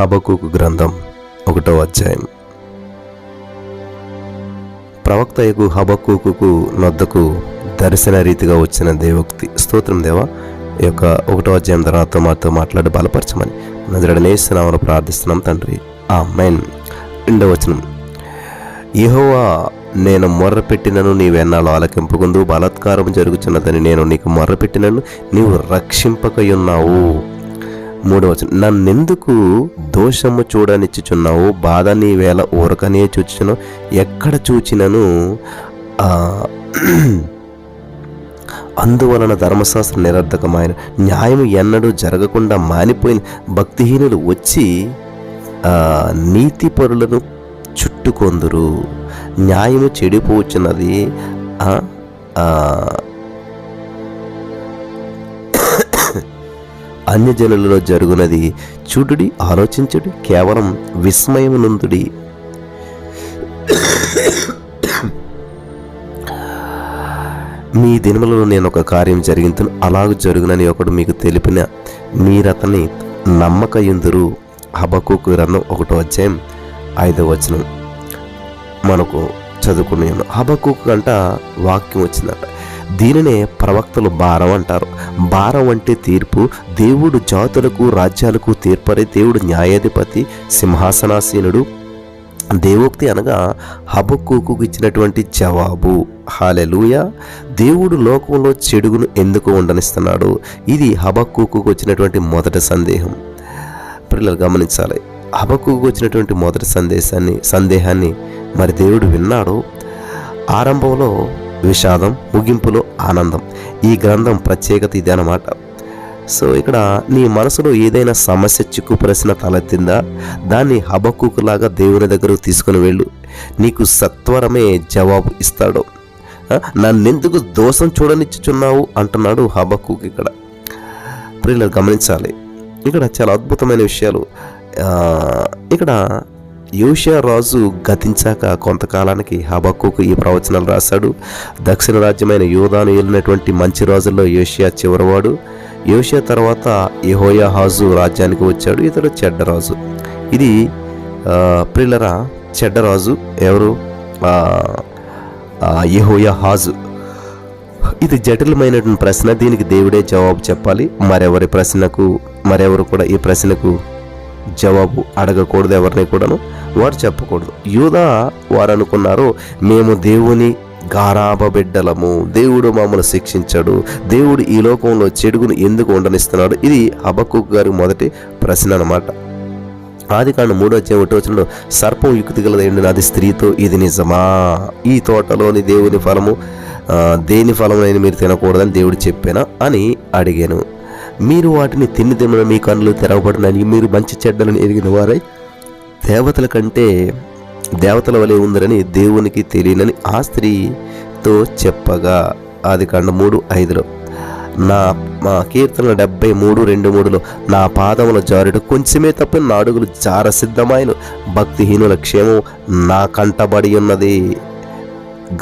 హబకుకు గ్రంథం ఒకటో అధ్యాయం. ప్రవక్తయకు హబకుకు నొద్దకు దర్శన రీతిగా వచ్చిన దేవోక్తి స్తోత్రం దేవా ఈ యొక్క ఒకటో అధ్యాయం తర్వాత మాతో మాట్లాడి బలపరచమని నజరడనేస్తున్నామని ప్రార్థిస్తున్నాం తండ్రి. ఆ మెయిన్ రెండవ వచనం. యహోవా నేను మొర్రపెట్టినను నీవెన్నాళ్ళు ఆలకింపుకుందు బలాత్కారం జరుగుతున్నదని నేను నీకు మొర్రపెట్టినను నీవు రక్షింపకయున్నావు. మూడవచనం నన్నెందుకు దోషము చూడనిచ్చుచున్నావు? బాధ నీ వేళ ఊరకనే చూచుచున్నావు ఎక్కడ చూచినను? అందువలన ధర్మశాస్త్రం నిరర్ధకమైన న్యాయం ఎన్నడూ జరగకుండా మానిపోయిన భక్తిహీనులు వచ్చి నీతి నీతిపరులను చుట్టుకొందురు. న్యాయము చెడిపోవచ్చున్నది అన్యజనులలో జరుగునది. చూడుడి ఆలోచించుడి కేవలం విస్మయమునందుడి. మీ దినములలో నేను ఒక కార్యం జరిగిందని అలాగ జరుగునని ఒకడు మీకు తెలిపిన మీరతని నమ్మకయుందురు. హబకుకు గ్రంథం ఒకటో అధ్యాయం ఐదవ వచనం. మనకు చదువుకునే హబకుకు అంట వాక్యం వచ్చిందంట. దీనినే ప్రవక్తలు భారం అంటారు. భారం అంటే తీర్పు. దేవుడు జాతులకు రాజ్యాలకు తీర్పరే దేవుడు న్యాయాధిపతి సింహాసనాసీనుడు. దేవోక్తి అనగా హబక్కుకు ఇచ్చినటువంటి జవాబు. హాలెలూయ. దేవుడు లోకంలో చెడుగును ఎందుకు ఉండనిస్తున్నాడు? ఇది హబక్కుకు వచ్చినటువంటి మొదటి సందేహం. పిల్లలు గమనించాలి. హబక్కుకు వచ్చినటువంటి మొదటి సందేశాన్ని సందేహాన్ని మరి దేవుడు విన్నాడు. ఆరంభంలో విషాదం ముగింపులో ఆనందం. ఈ గ్రంథం ప్రత్యేకత ఇదే అన్నమాట. సో ఇక్కడ నీ మనసులో ఏదైనా సమస్య చిక్కుపరిసిన తలెత్తిందా? దాన్ని హబక్కులాగా దేవుని దగ్గరకు తీసుకుని వెళ్ళు. నీకు సత్వరమే జవాబు ఇస్తాడు. నన్నెందుకు దోషం చూడనిచ్చుచున్నావు? అంటున్నాడు హబక్కుకి ఇక్కడ. ప్రియులు గమనించాలి. ఇక్కడ చాలా అద్భుతమైన విషయాలు. ఇక్కడ యోషియా రాజు గతించాక కొంతకాలానికి హబక్కుకు ఈ ప్రవచనాలు రాశాడు. దక్షిణ రాజ్యమైన యోధాను ఏలినటువంటి మంచి రోజుల్లో యోషియా చివరివాడు. యోషియా తర్వాత యెహోయా హాజు రాజ్యానికి వచ్చాడు. ఇతడు చెడ్డరాజు ఇది ప్రిల్లరా చెడ్డరాజు ఎవరు? ఆ, యెహోయా హాజు ఇది జటిలమైనటువంటి ప్రశ్న. దీనికి దేవుడే జవాబు చెప్పాలి. మరెవరి ప్రశ్నకు మరెవరు కూడా ఈ ప్రశ్నకు జవాబు అడగకూడదు ఎవరిని కూడాను. వారు చెప్పకూడదు. యూదా వారు అనుకున్నారు మేము దేవుని గారాబ బిడ్డలము. దేవుడు మమ్మల్ని శిక్షించాడు. దేవుడు ఈ లోకంలో చెడుగును ఎందుకు ఉండనిస్తున్నాడు? ఇది హబక్కు గారి మొదటి ప్రశ్న అన్నమాట. ఆది కాండ మూడో అధ్యాయం ఒకటి వచ్చినప్పుడు సర్పం యుక్తి గలదండి అది స్త్రీతో ఇది నిజమా? ఈ తోటలోని దేవుని ఫలము దేని ఫలమునైనా మీరు తినకూడదని దేవుడు చెప్పానా? అని అడిగాను. మీరు వాటిని తిని తిన్న మీ కన్నులు తెరవబడినని మీరు మంచి చెడ్డలను ఎరిగిన వారై దేవతల కంటే దేవతల వలె ఉందరని దేవునికి తెలియనని ఆ స్త్రీతో చెప్పగా. ఆది కాండ మూడు ఐదులో నా మా కీర్తన డెబ్బై మూడు రెండు మూడులో నా పాదముల జారుడు కొంచెమే తప్ప నా అడుగులు జార సిద్ధమైన భక్తిహీనుల క్షేమం నా కంటబడి ఉన్నది.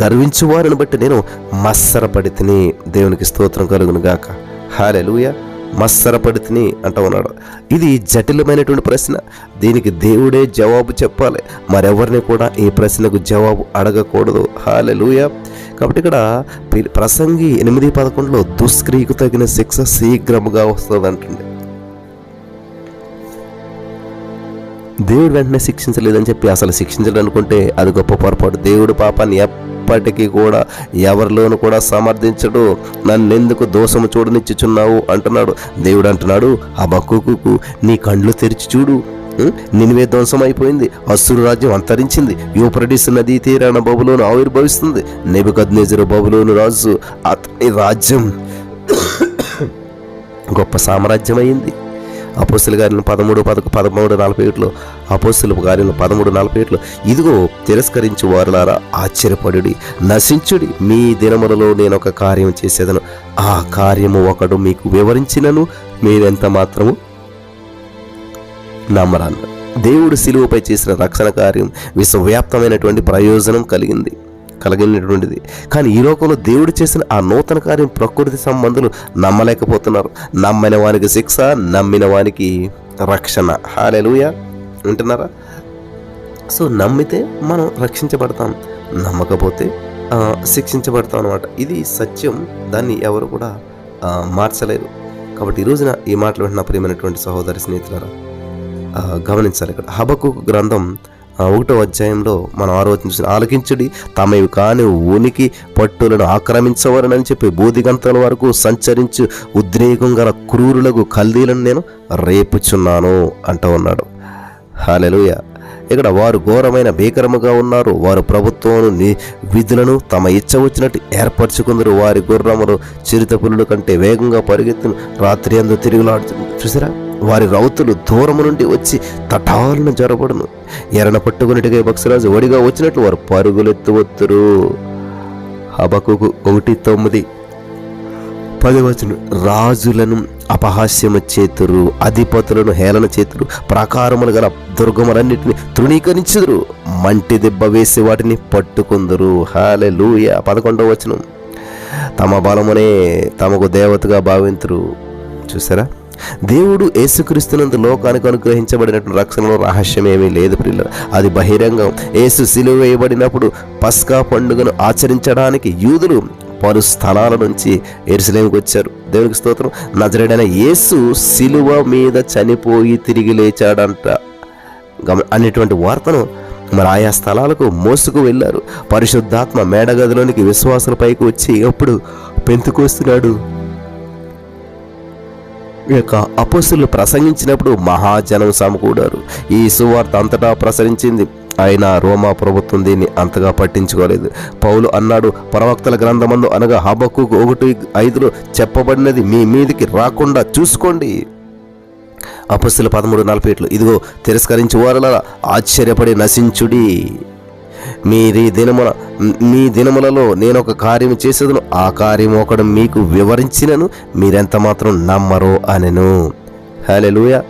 గర్వించువారిని బట్టి నేను మత్సరపడితిని దేవునికి స్తోత్రం కలుగును గాక. హాలెలూయ మత్సరపడితిని అంటూ ఉన్నాడు. ఇది జటిలమైనటువంటి ప్రశ్న. దీనికి దేవుడే జవాబు చెప్పాలి. మరెవరిని కూడా ఈ ప్రశ్నకు జవాబు అడగకూడదు. హాలెలూయ కాబట్టి ఇక్కడ ప్రసంగి ఎనిమిది పదకొండులో దుష్క్రియకు తగిన శిక్ష శీఘ్రముగా వస్తుంది అంటుంది. దేవుడు వెంటనే శిక్షించలేదని చెప్పి అసలు శిక్షించడం అనుకుంటే అది గొప్ప పొరపాటు. దేవుడు పాపాన్ని ఎప్పటికీ కూడా ఎవరిలోనూ కూడా సమర్థించడు. నన్నెందుకు దోషము చూడనిచ్చుచున్నావు? అంటున్నాడు. దేవుడు అంటున్నాడు ఆ బక్కుకు నీ కండ్లు తెరిచి చూడు. నినివే ధ్వంసం అయిపోయింది అసురు రాజ్యం అంతరించింది. యూప్రడిస్ నదీ తీరాన బబులోను ఆవిర్భవిస్తుంది. నెబుకద్నేజరు బబులోను రాజు అతని రాజ్యం గొప్ప సామ్రాజ్యం అయింది అపోస్తుల గారిని పదమూడు పదకు పదమూడు నలభై ఏట్లు అపోస్తుల గారిని పదమూడు నలభై ఏట్లు ఇదిగో తిరస్కరించి వారులారా ఆశ్చర్యపడుడి నశించుడి మీ దినములలో నేను ఒక కార్యం చేసేదను. ఆ కార్యము ఒకడు మీకు వివరించినను మీరెంత మాత్రము నమ్మరాను. దేవుడు శిలువపై చేసిన రక్షణ కార్యం విశ్వవ్యాప్తమైనటువంటి ప్రయోజనం కలిగింది. కలిగినటువంటిది. కానీ ఈ లోకంలో దేవుడు చేసిన ఆ నూతన కార్యం ప్రకృతి సంబంధులు నమ్మలేకపోతున్నారు. నమ్మిన వానికి శిక్ష నమ్మిన వానికి రక్షణ. హాలెలుయ వింటున్నారా? సో నమ్మితే మనం రక్షించబడతాం. నమ్మకపోతే శిక్షించబడతాం అనమాట ఇది సత్యం. దాన్ని ఎవరు కూడా మార్చలేరు. కాబట్టి ఈ రోజున ఈ మాటలు వింటున్న ప్రియమైనటువంటి సహోదరి స్నేహితులారా గమనించాలి ఇక్కడ. హబకు గ్రంథం ఒకటో అధ్యాయంలో మనం ఆలోచన చూసిన ఆలకించుడి తమవి కాని ఉనికి పట్టులను ఆక్రమించవరనని చెప్పి బూదిగంతల వరకు సంచరించు ఉద్రేకం గల క్రూరులకు కల్దీలను నేను రేపుచున్నాను అంటూ ఉన్నాడు. హాలెలుయ ఇక్కడ వారు ఘోరమైన భీకరముగా ఉన్నారు. వారు ప్రభుత్వం విధులను తమ ఇచ్చ వచ్చినట్టు ఏర్పరచుకుందరు. వారి గుర్రములు చిరుతపులుల కంటే వేగంగా పరిగెత్తును. రాత్రి అందు తిరుగులాడుతుంది చూసారా? వారి రౌతులు దూరము నుండి వచ్చి తటాలను జరబడును ఎరన పట్టుకున్నట్టుగా బక్సరాజు ఒడిగా వచ్చినట్లు వారు పరుగులెత్తువత్తురు హబకుకు ఒకటి తొమ్మిది. పదివచనం రాజులను అపహాస్యము చేతురు అధిపతులను హేళన చేతురు ప్రాకారములు గల దుర్గములన్నిటిని తృణీకరించుదురు. మంటి దెబ్బ వేసి వాటిని పట్టుకుందరు. హాలే లూయ పదకొండవ వచనం. తమ బలమునే తమకు దేవతగా భావింతురు. చూసారా? దేవుడు యేసుక్రీస్తునందు లోకానికి అనుగ్రహించబడినటువంటి రక్షణలో రహస్యం ఏమీ లేదు పిల్లలు అది బహిరంగం. యేసు సిలువ వేయబడినప్పుడు పస్కా పండుగను ఆచరించడానికి యూదులు పలు స్థలాల నుంచి ఎరుసలేమికి వచ్చారు. దేవునికి స్తోత్రం. నజరేడైన యేసు సిలువ మీద చనిపోయి తిరిగి లేచాడంట. గమ అనేటువంటి వార్తను మరి ఆయా స్థలాలకు మోసుకు వెళ్ళారు. పరిశుద్ధాత్మ మేడగదిలోనికి విశ్వాసుల పైకి వచ్చి అప్పుడు పెంతుకొస్తున్నాడు? యొక్క అపోస్తులు ప్రసంగించినప్పుడు మహాజనం సమకూడారు. ఈ సువార్త అంతటా ప్రసరించింది. అయినా రోమా ప్రభుత్వం దీన్ని అంతగా పట్టించుకోలేదు. పౌలు అన్నాడు ప్రవక్తల గ్రంథమందు అనగా హబక్కు ఒకటి ఐదులో చెప్పబడినది మీ మీదికి రాకుండా చూసుకోండి. అపస్సుల పదమూడు నలభై ఇదిగో తిరస్కరించి వారల ఆశ్చర్యపడి నశించుడి. మీరీ దినమున మీ దినములలో నేను ఒక కార్యం చేసేదను. ఆ కార్యం ఒకడు మీకు వివరించినను మీరెంత మాత్రం నమ్మరో అనెను. హల్లెలూయా.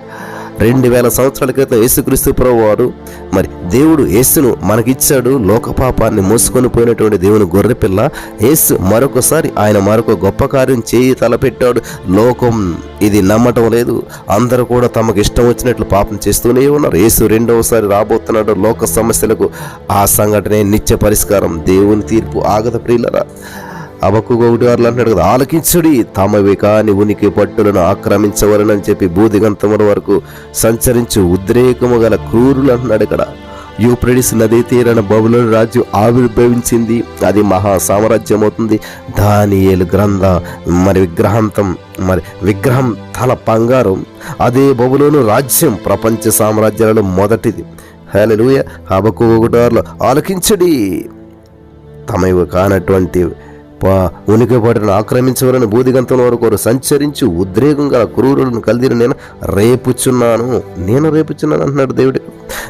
రెండు వేల సంవత్సరాల క్రితం యేసుక్రీస్తు ప్రభువారు మరి దేవుడు యేసును మనకిచ్చాడు లోక పాపాన్ని మోసుకొని పోయినటువంటి దేవుని గొర్రెపిల్ల యేసు మరొకసారి ఆయన మరొక గొప్ప కార్యం చేయి తలపెట్టాడు. లోకం ఇది నమ్మటం లేదు. అందరూ కూడా తమకు ఇష్టం వచ్చినట్లు పాపం చేస్తూనే ఉన్నారు. యేసు రెండవసారి రాబోతున్నాడు లోక సమస్యలకు. ఆ సంఘటనే నిత్య పరిష్కారం. దేవుని తీర్పు ఆగత ప్రియులరా. అవకు ఒకటి వారు అంటాడు కదా ఆలకించుడి. తమవి కాని ఉనికి పట్టులను ఆక్రమించవలనని చెప్పి బూదిగంతముల వరకు సంచరించు ఉద్రేకము గల క్రూరులు అంటున్నాడు ఇక్కడ. యూప్రెడిస్ నదీ తీరన బబులోని రాజ్యం ఆవిర్భవించింది. అది మహా సామ్రాజ్యం అవుతుంది దానియేలు గ్రంథ మరి విగ్రహాంతం మరి విగ్రహం తల బంగారం. అదే బబులోను రాజ్యం ప్రపంచ సామ్రాజ్యాలలో మొదటిది. హల్లెలూయ. హబకు ఒకటారులో ఆలకించడి. తమవి కానటువంటి ప- ఉనికి పడిన ఆక్రమించవలని బూదిగంతం వరకు సంచరించి సంచరించి ఉద్రేకంగా క్రూరులను కలిదిన నేను రేపుచున్నాను. నేను రేపుచున్నాను అంటున్నాడు దేవుడు.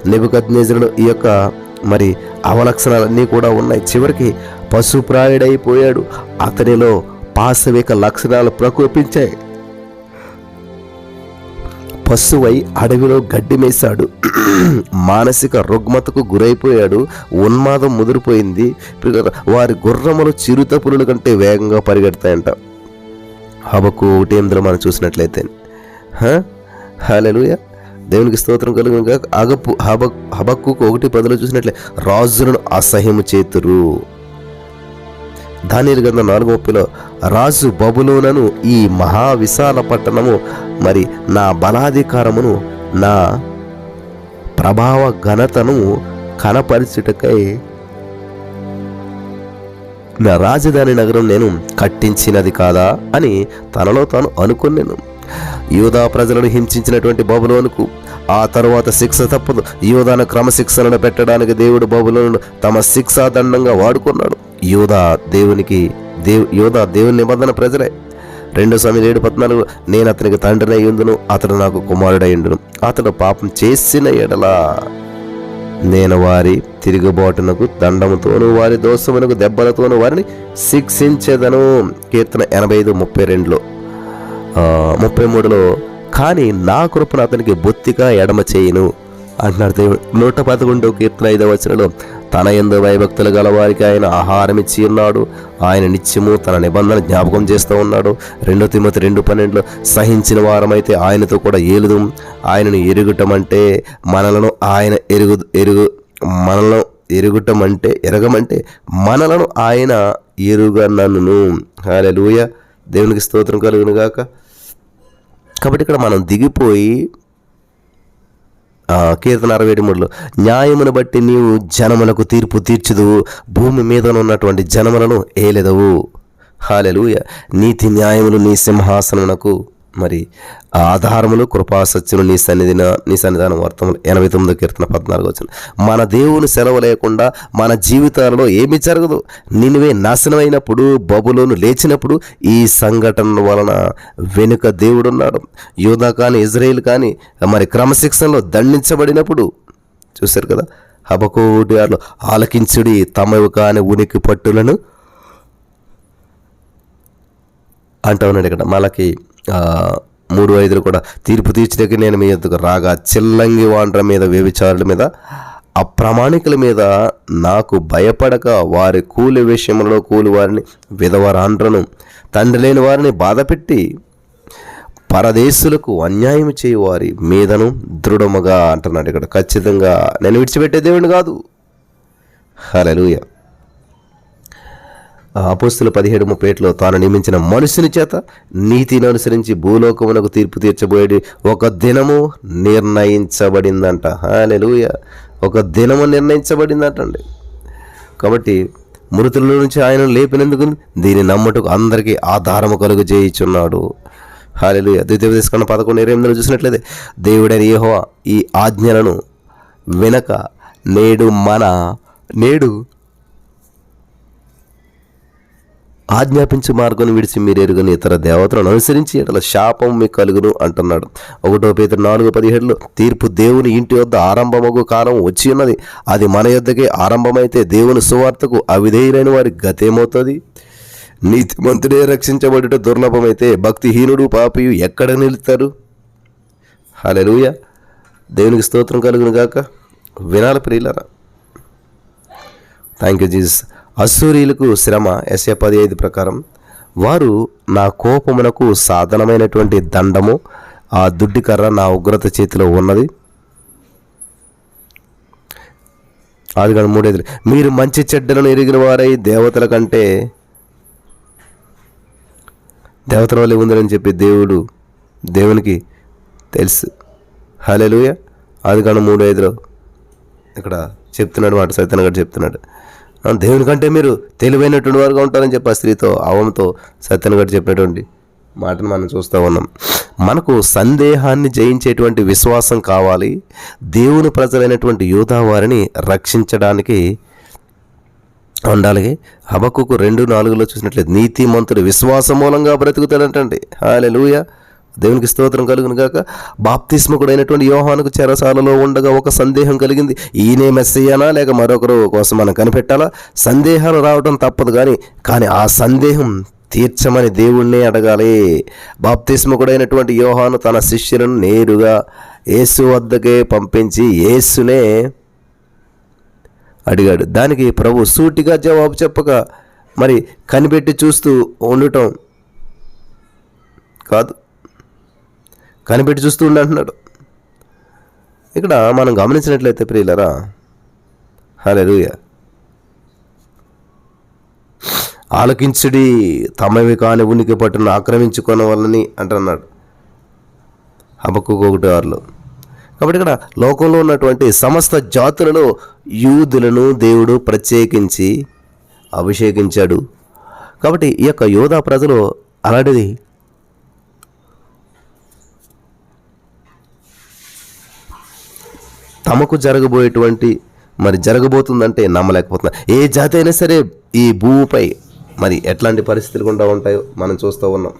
నెబుకద్నేజరుడు ఈ యొక్క మరి అవలక్షణాలన్నీ కూడా ఉన్నాయి. చివరికి పశుప్రాయుడైపోయాడు. అతనిలో పాశవిక లక్షణాలు ప్రకోపించాయి. పశువై అడవిలో గడ్డిమేశాడు. మానసిక రుగ్మతకు గురైపోయాడు. ఉన్మాదం ముదిరిపోయింది. వారి గుర్రములు చిరుత పులుల కంటే వేగంగా పరిగెడతాయంట. హబకు ఒకటి ఎనిమిదిలో మనం చూసినట్లయితే. హలెలుయ దేవునికి స్తోత్రం కలుగునుగా అగపు హబ హబక్కు ఒకటి పదిలో చూసినట్లే. రాజులను అసహ్యము చేతురు. దాని గంధ నాలుగవ పిలో రాజు బబులోనను ఈ మహా విశాల పట్టణము మరి నా బలాధికారమును నా ప్రభావ ఘనతను కనపరిచుటకై నా రాజధాని నగరం నేను కట్టించినది కాదా? అని తనలో తాను అనుకున్నాను. యూదా ప్రజలను హింసించినటువంటి బబులోనుకు ఆ తరువాత శిక్ష తప్పదు. యూదాను క్రమశిక్షణను పెట్టడానికి దేవుడు బబులను తమ శిక్షా దండంగా వాడుకున్నాడు. యూదా దేవునికి దేవు యూదా దేవుని నిబంధన ప్రజలే. రెండో సమయం ఏడు పద్నాలుగు నేను అతనికి తండ్రిని అయ్యుందును అతడు నాకు కుమారుడయ్యుండును అతడు పాపం చేసిన ఎడలా నేను వారి తిరుగుబాటునకు దండముతోను వారి దోషమునకు దెబ్బలతోను వారిని శిక్షించేదను. కీర్తన ఎనభై ఐదు ముప్పై రెండులో ముప్పై మూడులో కానీ నా కృపను అతనికి బొత్తిగా ఎడమ చేయను అంటున్నాడు దేవుడు. నూట పదకొండు కీర్తన ఐదవ వచనంలో తన ఎందు భయభక్తులు గల వారికి ఆయన ఆహారం ఇచ్చి ఉన్నాడు. ఆయన నిత్యము తన నిబంధన జ్ఞాపకం చేస్తూ ఉన్నాడు. రెండో తిమ్మతి రెండు పన్నెండులో సహించిన వారమైతే ఆయనతో కూడా ఏలుదు. ఆయనను ఎరుగుటం అంటే మనలను ఆయన ఎరుగు ఎరుగు మనలను ఎరుగుటం అంటే ఎరగమంటే మనలను ఆయన ఎరుగనను హాలెలూయ దేవునికి స్తోత్రం కలుగునుగాక. కాబట్టి ఇక్కడ మనం దిగిపోయి కీర్తన అరవై ఏడు మూడులో న్యాయమును బట్టి నీవు జనములకు తీర్పు తీర్చుదు భూమి మీద ఉన్నటువంటి జనములను ఏలెదవు. హాలెలుయ. నీతి న్యాయములు నీ సింహాసనమునకు. మరి ఆధారములు కృపాసత్యులు నీ సన్నిధిన నీ సన్నిధానం వర్తములు. ఎనభై తొమ్మిది కీర్తన పద్నాలుగు వచ్చిన మన దేవుని సెలవు లేకుండా మన జీవితాలలో ఏమి జరగదు. నినివే నాశనమైనప్పుడు బబులోను లేచినప్పుడు ఈ సంఘటన వలన వెనుక దేవుడున్నాడు. యూదా కానీ ఇజ్రాయిల్ కానీ మరి క్రమశిక్షణలో దండించబడినప్పుడు చూశారు కదా హబకోటి వారిలో ఆలకించుడి తమవి కాని ఉనికి పట్టులను అంటా ఉన్నాడు ఇక్కడ. మళ్ళకి మూడు ఐదులు కూడా తీర్పు తీర్చడానికి నేను మీ ఎందుకు రాగా చిల్లంగి వాండ్ర మీద వ్యభిచారుల మీద అప్రామాణికుల మీద నాకు భయపడక వారి కూలి విషయంలో కూలి వారిని విధవరాండ్రను తండ్రి లేని వారిని బాధపెట్టి పరదేశులకు అన్యాయం చేయవారి మీదను దృఢముగా అంటున్నాడు ఇక్కడ. ఖచ్చితంగా నేను విడిచిపెట్టే దేవుని కాదు. హలలుయ అపోస్తుల పదిహేడు ముప్పేట్లో తాను నియమించిన మనుషుని చేత నీతిని అనుసరించి భూలోకమునకు తీర్పు తీర్చబోయేది ఒక దినము నిర్ణయించబడిందంట. హాలెలూయ ఒక దినము నిర్ణయించబడిందంటండి. కాబట్టి మృతుల నుంచి ఆయన లేపినందుకు దీని నమ్మటకు అందరికీ ఆధారము కలుగు చేయించున్నాడు. హాలెలు ద్వితీయ తీసుకున్న పదకొండు ఇరవై ఎనిమిదిలో చూసినట్లయితే దేవుడైన యెహోవా ఈ ఆజ్ఞలను వినక నేడు మన నేడు ఆజ్ఞాపించు మార్గం విడిచి మీరు ఎరుగని ఇతర దేవతలను అనుసరించి ఇట్లా శాపం మీకు కలుగును అంటున్నాడు. ఒకటో పేద నాలుగు పదిహేడులో తీర్పు దేవుని ఇంటి వద్ద ఆరంభమగు కాలం వచ్చి ఉన్నది. అది మన యొద్దకే ఆరంభమైతే దేవుని సువార్తకు అవిధేయులైన వారి గతేమవుతుంది? నీతిమంతుడే రక్షించబడుట దుర్లభమైతే భక్తిహీనుడు పాపియు ఎక్కడ నిలుస్తారు హలెలుయ దేవునికి స్తోత్రం కలుగును గాక. వినాలి ప్రియులరా. థ్యాంక్ యూ జీసస్ అసూరీలకు శ్రమ ఎస్ఏ పది ప్రకారం. వారు నా కోపమునకు సాధనమైనటువంటి దండము ఆ దుడ్డికర్ర నా ఉగ్రత చేతిలో ఉన్నది. అది కానీ మూడేది. మీరు మంచి చెడ్డలను ఎరిగిన వారై దేవతల కంటే దేవతల వల్లే ఉందని చెప్పి దేవుడు దేవునికి తెలుసు. హలెలుయ అది కానీ మూడు ఐదులో ఇక్కడ చెప్తున్నాడు మాట సైతన్ గారు చెప్తున్నాడు. దేవుని కంటే మీరు తెలివైనటువంటి వారుగా ఉంటారని చెప్పి ఆ స్త్రీతో అవంతో సత్యన్ గారు చెప్పినటువంటి మాటను మనం చూస్తూ ఉన్నాం. మనకు సందేహాన్ని జయించేటువంటి విశ్వాసం కావాలి. దేవుని ప్రజలైనటువంటి యూదా వారిని రక్షించడానికి ఉండాలి. హబక్కుకు రెండు నాలుగులో చూసినట్లయితే నీతిమంతుడు విశ్వాసం మూలంగా బ్రతుకుతాడంటండి. హాలెలూయ. దేవునికి స్తోత్రం కలుగును గాక. బాప్తిస్మకుడైనటువంటి యోహానుకు చెరసాలలో ఉండగా ఒక సందేహం కలిగింది. ఈయనే మెస్సయ్యానా లేక మరొకరు కోసం మనం కనిపెట్టాలా? సందేహాలు రావడం తప్పదు కానీ కానీ ఆ సందేహం తీర్చమని దేవుణ్ణే అడగాలి. బాప్తిస్మకుడైనటువంటి యోహాను తన శిష్యులను నేరుగా యేసు వద్దకే పంపించి యేసునే అడిగాడు. దానికి ప్రభు సూటిగా జవాబు చెప్పక మరి కనిపెట్టి చూస్తూ ఉండటం కాదు. కనిపెట్టి చూస్తూ ఉండి అంటున్నాడు. ఇక్కడ మనం గమనించినట్లయితే ప్రియులరా రూయ ఆలకించుడి తమవి కాని ఉనికి పట్టును ఆక్రమించుకున్న వాళ్ళని అంటున్నాడు. హబక్కు ఒకటి ఆరులో కాబట్టి ఇక్కడ లోకంలో ఉన్నటువంటి సమస్త జాతులలో యూదులను దేవుడు ప్రత్యేకించి అభిషేకించాడు. కాబట్టి ఈ యొక్క యోధా ప్రజలు అలాంటిది తమకు జరగబోయేటువంటి మరి జరగబోతుందంటే నమ్మలేకపోతున్నా. ఏ జాతి అయినా సరే ఈ భూమిపై మరి ఎట్లాంటి పరిస్థితులు కూడా ఉంటాయో మనం చూస్తూ ఉన్నాం.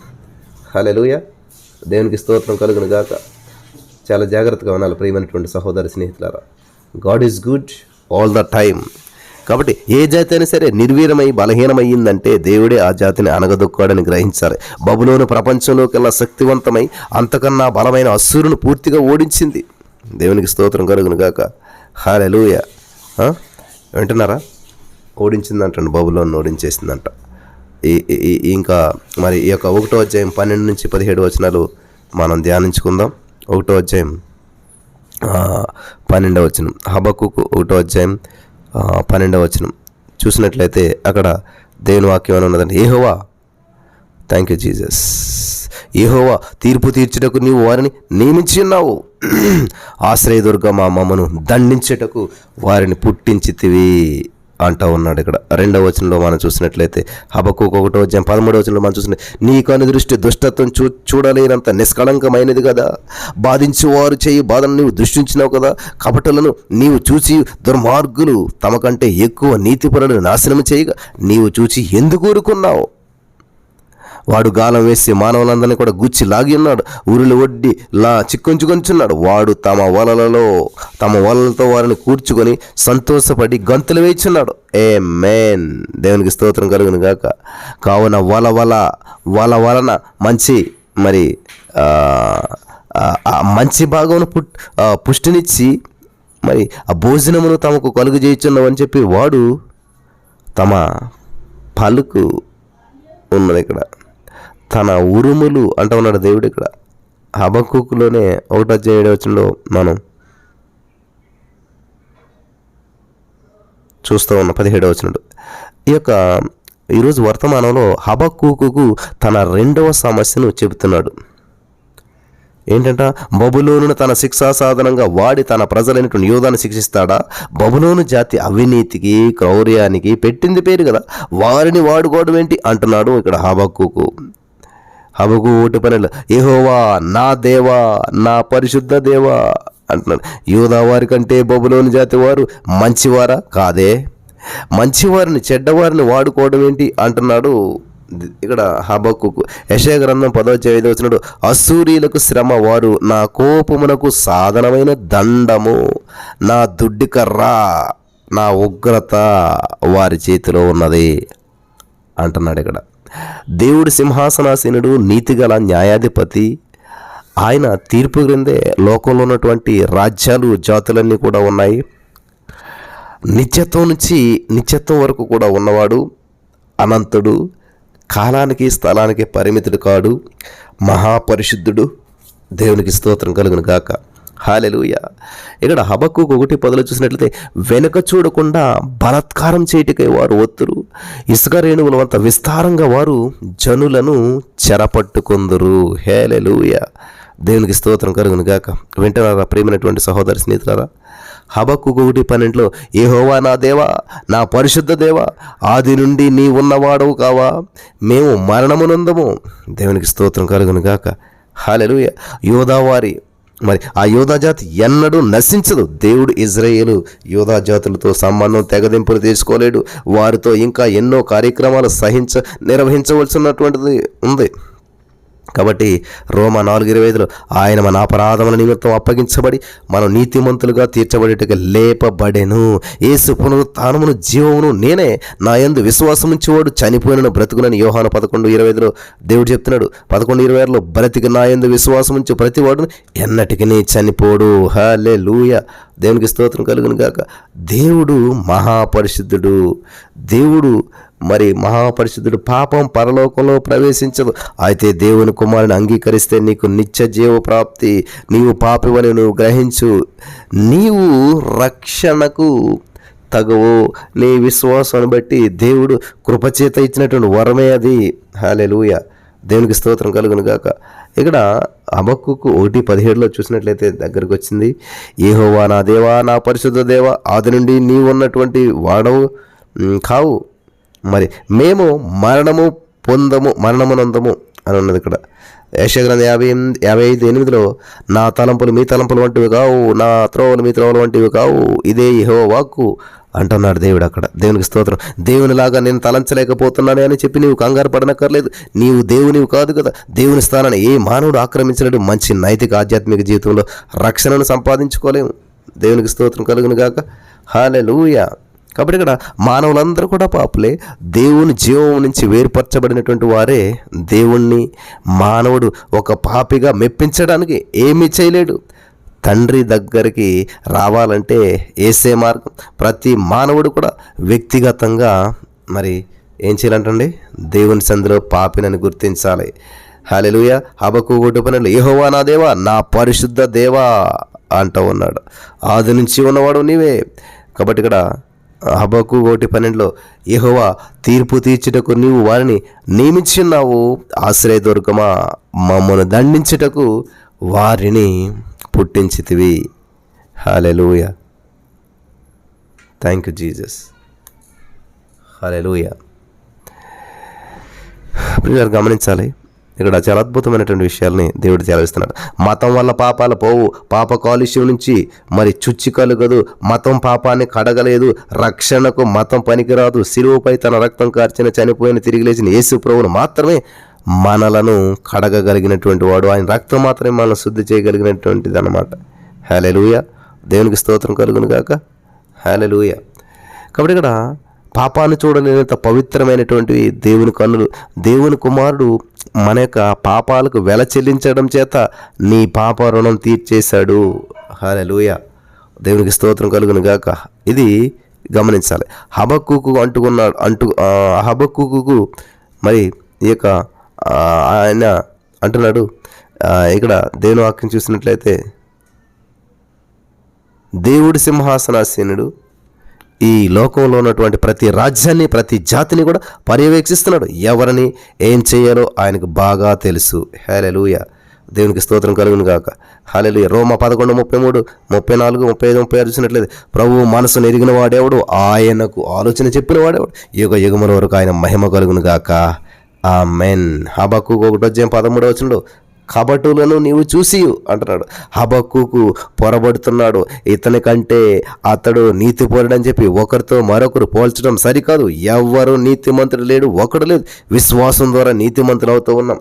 హలెలుయ దేవునికి స్తోత్రం కలుగును గాక. చాలా జాగ్రత్తగా ఉండాలి ప్రియమైనటువంటి సహోదరి స్నేహితులారా. God is good all the time. కాబట్టి ఏ జాతి అయినా సరే నిర్వీరమై బలహీనమయ్యిందంటే దేవుడే ఆ జాతిని అనగదొక్కాడని గ్రహించాలి. బబులోను ప్రపంచంలోకెల్లా శక్తివంతమై అంతకన్నా బలమైన అసురును పూర్తిగా ఓడించింది. దేవునికి స్తోత్రం కలుగును గాక. హాలెలూయ. వింటున్నారా? ఓడించిందంటండి బబులోని ఓడించేసిందంట. ఈ- ఈ- ఇంకా మరి ఈ యొక్క ఒకటో అధ్యాయం పన్నెండు నుంచి పదిహేడు వచనాలు మనం ధ్యానించుకుందాం. ఒకటో అధ్యాయం పన్నెండవ వచనం. హబక్కుకు ఒకటో అధ్యాయం పన్నెండవ వచనం. చూసినట్లయితే అక్కడ దేవుని వాక్యం అని ఉన్నదండి ఏహోవా థ్యాంక్ యూ జీజస్ ఏహోవా తీర్పు తీర్చుటకు నీవు వారిని నియమించి ఉన్నావు. ఆశ్రయదుర్గ మా మమ్మను దండించుటకు వారిని పుట్టించితివి అంటా ఉన్నాడు ఇక్కడ. రెండవ వచనంలో మనం చూసినట్లయితే హబకు ఒకటో అధ్యాయం పదమూడవ వచనంలో మనం చూసిన నీ కను దృష్టి దుష్టత్వం చూ చూడలేనంత నిష్కళంకమైనది కదా? బాధించు వారు చేయి బాధను నీవు దృష్టించినావు కదా? కపటలను నీవు చూసి దుర్మార్గులు తమ కంటే ఎక్కువ నీతిపరులను నాశనం చేయగా నీవు చూసి ఎందుకు ఊరుకున్నావు? వాడు గాలం వేసి మానవులందరినీ కూడా గుచ్చి లాగి ఉన్నాడు. ఊరిలో ఒడ్డి లా చిక్కుంచుకొంచున్నాడు. వాడు తమ వలలలో తమ వలలతో వారిని కూర్చుకొని సంతోషపడి గంతులు వేయించున్నాడు. ఏ మేన్ దేవునికి స్తోత్రం కలుగును గాక. కావున వల వల వల వలన మంచి మరి మంచి భాగమును పుట్ పుష్టినిచ్చి మరి ఆ భోజనమును తమకు కలుగు చేయించున్నామని చెప్పి వాడు తమ పలుకు ఉన్నది ఇక్కడ. తన ఉరుములు అంటూ ఉన్నాడు దేవుడు ఇక్కడ. హబక్కులోనే ఒకటో అధ్యాయం వచ్చిందో మనం చూస్తూ ఉన్న పదిహేడవ వచ్చినట్టు ఈ యొక్క ఈరోజు వర్తమానంలో హబక్కుకు తన రెండవ సమస్యను చెబుతున్నాడు. ఏంటంట? బబులోను తన శిక్షా సాధనంగా వాడి తన ప్రజలైనటువంటి యోధాన్ని శిక్షిస్తాడా? బబులోను జాతి అవినీతికి క్రౌర్యానికి పెట్టింది పేరు కదా. వారిని వాడుకోవడం ఏంటి? అంటున్నాడు ఇక్కడ హబక్కుకు హబకు ఓటు పనులు. ఏహోవా నా దేవా నా పరిశుద్ధ దేవా అంటున్నాడు. యూదా వారి కంటే బబులోని జాతి వారు మంచివారా? కాదే. మంచివారిని చెడ్డవారిని వాడుకోవడం ఏంటి? అంటున్నాడు ఇక్కడ హబక్కు. యశయ గ్రంథం పదో ఐదు వచ్చినాడు అసూరీలకు శ్రమ వారు నా కోపమునకు సాధనమైన దండము. నా దుడ్డికర్ర నా ఉగ్రత వారి చేతిలో ఉన్నది. అంటున్నాడు ఇక్కడ. దేవుడు సింహాసనాసీనుడు నీతిగల న్యాయాధిపతి. ఆయన తీర్పు క్రిందే లోకంలో ఉన్నటువంటి రాజ్యాలు జాతులన్నీ కూడా ఉన్నాయి. నిత్యత్వం నుంచి నిత్యత్వం వరకు కూడా ఉన్నవాడు అనంతుడు కాలానికి స్థలానికి పరిమితుడు కాడు. మహాపరిశుద్ధుడు. దేవునికి స్తోత్రం కలుగును గాక. హాలెలుయ. ఇక్కడ హబక్కు ఒకటి పొదలు చూసినట్లయితే వెనుక చూడకుండా బలాత్కారం చేయటికై వారు ఒత్తురు. ఇసుక రేణువుల వంత విస్తారంగా వారు జనులను చెరపట్టుకుందరు. హేలెలుయ. దేవునికి స్తోత్రం కలుగును గాక వింటున్నారా ప్రేమైనటువంటి సహోదరి స్నేహితులారా? హబక్కు ఒకటి పన్నెండులో ఏహోవా నా దేవా నా పరిశుద్ధ దేవా ఆది నుండి నీ ఉన్నవాడవు కావా? మేము మరణమునందము. దేవునికి స్తోత్రం కలుగును గాక హాలెలుయ. యోధావారి మరి ఆ యోధాజాతి ఎన్నడూ నశించదు. దేవుడు ఇజ్రాయేలు యోధాజాతులతో సంబంధం తెగదింపులు తీసుకోలేడు. వారితో ఇంకా ఎన్నో కార్యక్రమాలు సహించ నిర్వహించవలసినటువంటిది ఉంది. కాబట్టి రోమా నాలుగు ఇరవై ఐదులో ఆయన మన అపరాధముల నిమిత్తం అప్పగించబడి మనం నీతిమంతులుగా తీర్చబడేట్టుగా లేపబడెను. ఏసు పునరుత్నమును జీవమును నేనే నా యందు విశ్వాసం ఉంచేవాడు చనిపోయిన బ్రతుకునని యోహాను పదకొండు ఇరవై ఐదులో దేవుడు చెప్తున్నాడు. పదకొండు ఇరవై ఆరులో బ్రతికి నా యందు విశ్వాసం ఉంచే ప్రతివాడు ఎన్నటికి చనిపోడు. హలే లూయ దేవునికి స్తోత్రం కలుగును గాక. దేవుడు మహాపరిశుద్ధుడు. దేవుడు మరి మహాపరిశుద్ధుడు పాపం పరలోకంలో ప్రవేశించదు. అయితే దేవుని కుమారుని అంగీకరిస్తే నీకు నిత్య జీవ ప్రాప్తి నీవు పాపివని నువ్వు గ్రహించు. నీవు రక్షణకు తగవు. నీ విశ్వాసాన్ని బట్టి దేవుడు కృపచేత ఇచ్చినటువంటి వరమే అది. హాలెలుయ దేవునికి స్తోత్రం కలుగును గాక. ఇక్కడ అబక్కుకు ఒకటి పదిహేడులో చూసినట్లయితే దగ్గరకు వచ్చింది. ఏహోవా నా దేవా నా పరిశుద్ధ దేవా ఆది నుండి నీవు ఉన్నటువంటి వాడవు కావు. మరి మేము మరణము పొందము మరణమునందము అని ఉన్నది ఇక్కడ. యశగ్రంథ యాభై ఎనిమిది యాభై ఐదు ఎనిమిదిలో నా తలంపులు మీ తలంపులు వంటివి కావు నా త్రోవలు మీ త్రోవలు వంటివి కావు ఇదే ఇహో వాక్కు అంటున్నాడు దేవుడు అక్కడ. దేవునికి స్తోత్రం. దేవునిలాగా నేను తలంచలేకపోతున్నాను అని చెప్పి నీవు కంగారు పడనక్కర్లేదు. నీవు దేవునివి కాదు కదా. దేవుని స్థానాన్ని ఏ మానవుడు ఆక్రమించలేడు. మంచి నైతిక ఆధ్యాత్మిక జీవితంలో రక్షణను సంపాదించుకోలేము. దేవునికి స్తోత్రం కలుగును గాక. హాలెలూయా. కాబట్టి ఇక్కడ మానవులందరూ కూడా పాపులే. దేవుని జీవం నుంచి వేరుపరచబడినటువంటి వారే దేవుణ్ణి మానవుడు ఒక పాపిగా మెప్పించడానికి ఏమీ చేయలేడు. తండ్రి దగ్గరికి రావాలంటే ఏసే మార్గం. ప్రతి మానవుడు కూడా వ్యక్తిగతంగా మరి ఏం చేయాలంటండి? దేవుని సందులో పాపినని గుర్తించాలి. హాలెలుయ హబకు ఒకటి పనులు. ఏహోవా నా దేవా నా పరిశుద్ధ దేవా అంటూ ఉన్నాడు. ఆది నుంచి ఉన్నవాడు నీవే. కాబట్టి ఇక్కడ హబకు ఒకటి పన్నెండులో యహోవా తీర్పు తీర్చుటకు నీవు వారిని నియమించున్నావు ఆశ్రయదుర్గమా మమ్మను దండించుటకు వారిని పుట్టించితివి. Hallelujah thank you Jesus hallelujah ప్రియులారు గమనించాలి. ఇక్కడ చాలా అద్భుతమైనటువంటి విషయాల్ని దేవుడు చేరవిస్తున్నాడు మతం వల్ల పాపాలు పోవు. పాప కాలుష్యం నుంచి మరి చుచ్చి కలుగదు. మతం పాపాన్ని కడగలేదు. రక్షణకు మతం పనికిరాదు. సిలువపై తన రక్తం కార్చిన చనిపోయిన తిరిగి లేచిన యేసు ప్రభును మాత్రమే మనలను కడగగలిగినటువంటి వాడు. ఆయన రక్తం మాత్రమే మనల్ని శుద్ధి చేయగలిగినటువంటిది అనమాట హలెలుయ దేవునికి స్తోత్రం కలుగును గాక. హలెలుయ కాబట్టి ఇక్కడ పాపాన్ని చూడలేనంత పవిత్రమైనటువంటి దేవుని కన్నులు. దేవుని కుమారుడు మన యొక్క పాపాలకు వెల చెల్లించడం చేత నీ పాప రుణం తీర్చేశాడు. హలెలూయ దేవునికి స్తోత్రం కలుగును గాక ఇది గమనించాలి. హబక్కుకు అంటుకున్నాడు అంటు హబక్కుకు మరి ఈ యొక్క ఆయన అంటున్నాడు ఇక్కడ దేవుని వాక్యం చూసినట్లయితే దేవుడి సింహాసనాసీనుడు ఈ లోకంలో ఉన్నటువంటి ప్రతి రాజ్యాన్ని ప్రతి జాతిని కూడా పర్యవేక్షిస్తున్నాడు. ఎవరిని ఏం చేయాలో ఆయనకు బాగా తెలుసు. హేలూయ దేవునికి స్తోత్రం కలుగును గాక. హాలెలు రోమ పదకొండు ముప్పై మూడు ముప్పై నాలుగు ముప్పై ఐదు ముప్పై ఆరు చూసినట్లేదు ప్రభు మనసును ఎరిగిన వాడేవాడు? ఆయనకు ఆలోచన చెప్పిన వాడేవాడు? యుగ యుగముల వరకు ఆయన మహిమ కలుగును గాక. ఆ మెన్ హబక్కు ఒకటి వచ్చే పదమూడు వచ్చిండు కబటులను నీవు చూసి అంటున్నాడు. హబక్కుకు పొరబడుతున్నాడు. ఇతని కంటే అతడు నీతిపరుడని చెప్పి ఒకరితో మరొకరు పోల్చడం సరికాదు. ఎవ్వరు నీతిమంతుడు లేడు ఒకడు లేదు. విశ్వాసం ద్వారా నీతిమంతులు అవుతూ ఉన్నాం.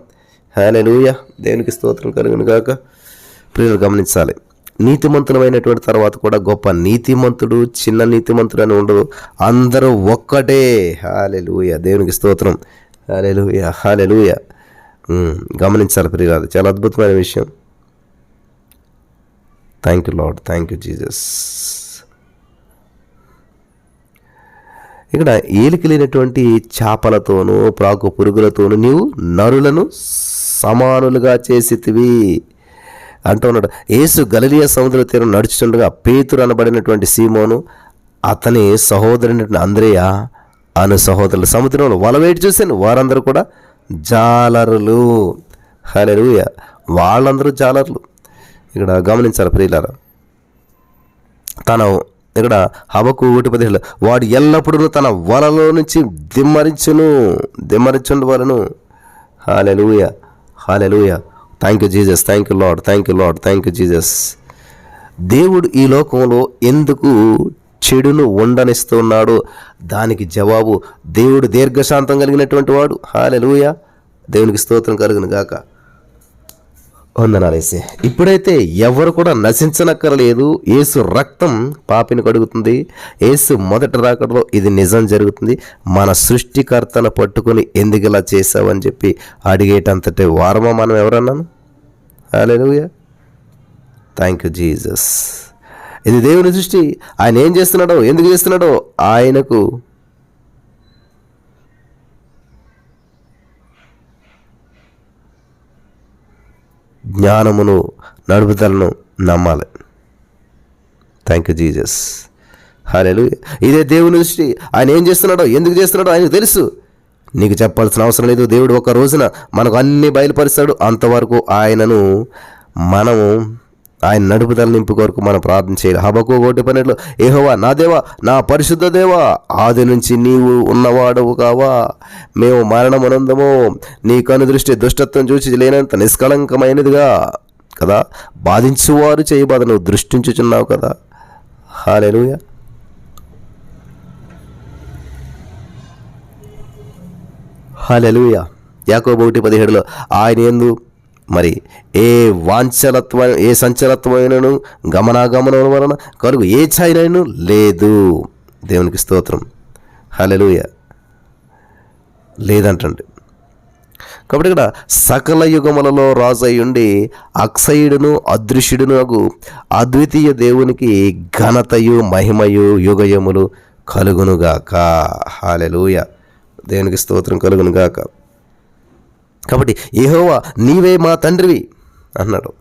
హల్లెలూయ. దేవునికి స్తోత్రం కలుగును కాక ప్రియులు గమనించాలి. నీతిమంతులమైనటువంటి తర్వాత కూడా గొప్ప నీతిమంతుడు చిన్న నీతిమంతుడు అని ఉండదు అందరూ ఒక్కటే. హాలెలుయ దేవునికి స్తోత్రం. హాలెలుయ హాలెలుయ గమనించాలి ప్రియులు చాలా అద్భుతమైన విషయం. Thank you lord thank you Jesus ఇక్కడ ఏలికి లేనటువంటి చేపలతోనూ ప్రాకు పురుగులతోనూ నీవు నరులను సమానులుగా చేసితివి అంటున్నాడు. యేసు గలిలియ సముద్ర తీరం నడుచుతుండగా పేతురు అనబడినటువంటి సీమోను అతని సహోదరుని అంద్రేయ అను సహోదరులు. సముద్రంలో వలవేటి చూశాను? వారందరూ కూడా జాలరులు. హలెలూయ వాళ్ళందరూ జాలర్లు. ఇక్కడ గమనించాలి ప్రియులారా. తన ఇక్కడ హబకు ఒకటి పదిహేడు. వాడు ఎల్లప్పుడూ తన వలలో నుంచి దిమ్మరించును. దిమ్మరించుండు వలను hallelujah hallelujah thank you Jesus thank you lord thank you lord thank you Jesus దేవుడు ఈ లోకంలో ఎందుకు చెడును ఉండనిస్తున్నాడు. దానికి జవాబు దేవుడు దీర్ఘశాంతం కలిగినటువంటి వాడు. హాలెలుయ దేవునికి స్తోత్రం కలుగును గాక. వందనాలేసే ఇప్పుడైతే ఎవరు కూడా నశించనక్కర్లేదు. ఏసు రక్తం పాపిని కడుగుతుంది. ఏసు మొదట రాకడలో ఇది నిజం జరుగుతుంది. మన సృష్టికర్తను పట్టుకొని ఎందుకు ఇలా చేసావని చెప్పి అడిగేటంతటి వారమా మనం ఎవరన్నాను? హాలేలుయా థ్యాంక్ యూ జీజస్ ఇది దేవుని సృష్టి. ఆయన ఏం చేస్తున్నాడో ఎందుకు చేస్తున్నాడో ఆయనకు జ్ఞానమును నడుపుదలను నమ్మాలి. థ్యాంక్ యూ జీజస్ హలో ఇదే దేవుని దృష్టి ఆయన ఏం చేస్తున్నాడో ఎందుకు చేస్తున్నాడో ఆయనకు తెలుసు. నీకు చెప్పాల్సిన అవసరం లేదు. దేవుడు ఒక రోజున మనకు అన్ని బయలుపరుస్తాడు. అంతవరకు ఆయనను మనము ఆయన నడుపుదల నింపు కొరకు మనం ప్రార్థన చేయాలి. హబకు ఒకటి పన్నెండులో ఏహోవా నా దేవా నా పరిశుద్ధ దేవా ఆది నుంచి నీవు ఉన్నవాడవు కావా? మేము మరణమునందము. నీ కనుదృష్టి దుష్టత్వం చూసి లేనంత నిష్కళంకమైనదిగా కదా? బాధించువారు చేయబాధ నువ్వు దృష్టించుచున్నావు కదా? హాలెలుయా. హాలెలుయ. యాకోబు ఒకటి పదిహేడులో ఆయన ఎందు మరి ఏ వాంఛలత్వ ఏ సంచలత్వమైనను గమనాగమనం వలన కలుగు ఏ ఛాయనైనా లేదు. దేవునికి స్తోత్రం. హలెలుయ లేదంటండి. కాబట్టి ఇక్కడ సకల యుగములలో రాజు ఉండి అక్షయుడును అదృశ్యుడును అగు అద్వితీయ దేవునికి ఘనతయు మహిమయు యుగయములు కలుగునుగాక. హాలెలూయ దేవునికి స్తోత్రం కలుగునుగాక. కాబట్టి ఏహోవా నీవే మా తండ్రివి అన్నాడు.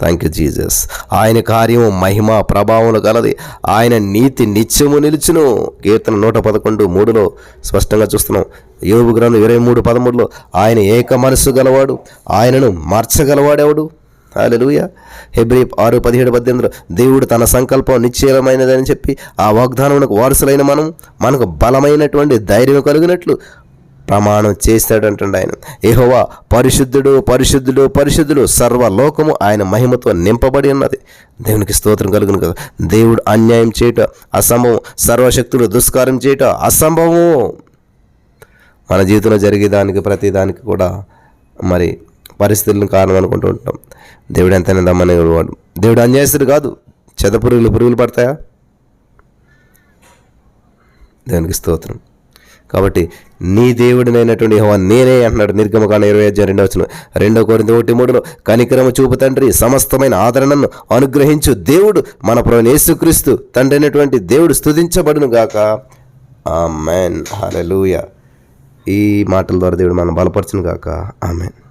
థ్యాంక్ యూ జీసస్ ఆయన కార్యం మహిమ ప్రభావం గలది. ఆయన నీతి నిత్యము నిలిచును. కీర్తన నూట పదకొండు మూడులో స్పష్టంగా చూస్తున్నాం. యోగు గ్రంథం ఇరవై మూడు పదమూడులో ఆయన ఏక మనస్సు గలవాడు. ఆయనను మార్చగలవాడెవడు? హాలెలూయ హెబ్రి ఆరు పదిహేడు పద్దెనిమిదిలో దేవుడు తన సంకల్పం నిశ్చయమైనదని చెప్పి ఆ వాగ్దానమునకు వారసులైన మనం మనకు బలమైనటువంటి ధైర్యం కలిగినట్లు ప్రమాణం చేస్తాడంటుండ ఆయన. ఏహోవా పరిశుద్ధుడు పరిశుద్ధుడు పరిశుద్ధుడు సర్వలోకము ఆయన మహిమతో నింపబడి ఉన్నది. దేవునికి స్తోత్రం కలుగును కదా. దేవుడు అన్యాయం చేయట అసంభవం సర్వశక్తులు దుష్కారం చేయట అసంభవము. మన జీవితంలో జరిగేదానికి ప్రతి దానికి కూడా మరి పరిస్థితులను కారణం అనుకుంటూ ఉంటాం. దేవుడు ఎంత దమ్మనే వాడు. దేవుడు అన్యాయస్తుడు కాదు. చెద పురుగులు పురుగులు పడతాయా? దేవునికి స్తోత్రం. కాబట్టి నీ దేవుడినైనటువంటి యెహోవా నేనే అంటున్నాడు. నిర్గమకాండ ఇరవై అధ్యాయం రెండవ వచ్చిన రెండో కోరింది ఒకటి మూడులో కనికరము చూపు తండ్రి సమస్తమైన ఆదరణను అనుగ్రహించు దేవుడు మన ప్రభు యేసుక్రీస్తు తండ్రి అయినటువంటి దేవుడు స్తుతించబడును గాక. మ్యాన్ హలలుయ ఈ మాటల ద్వారా దేవుడు మనం బలపరచును గాక. ఆమెన్.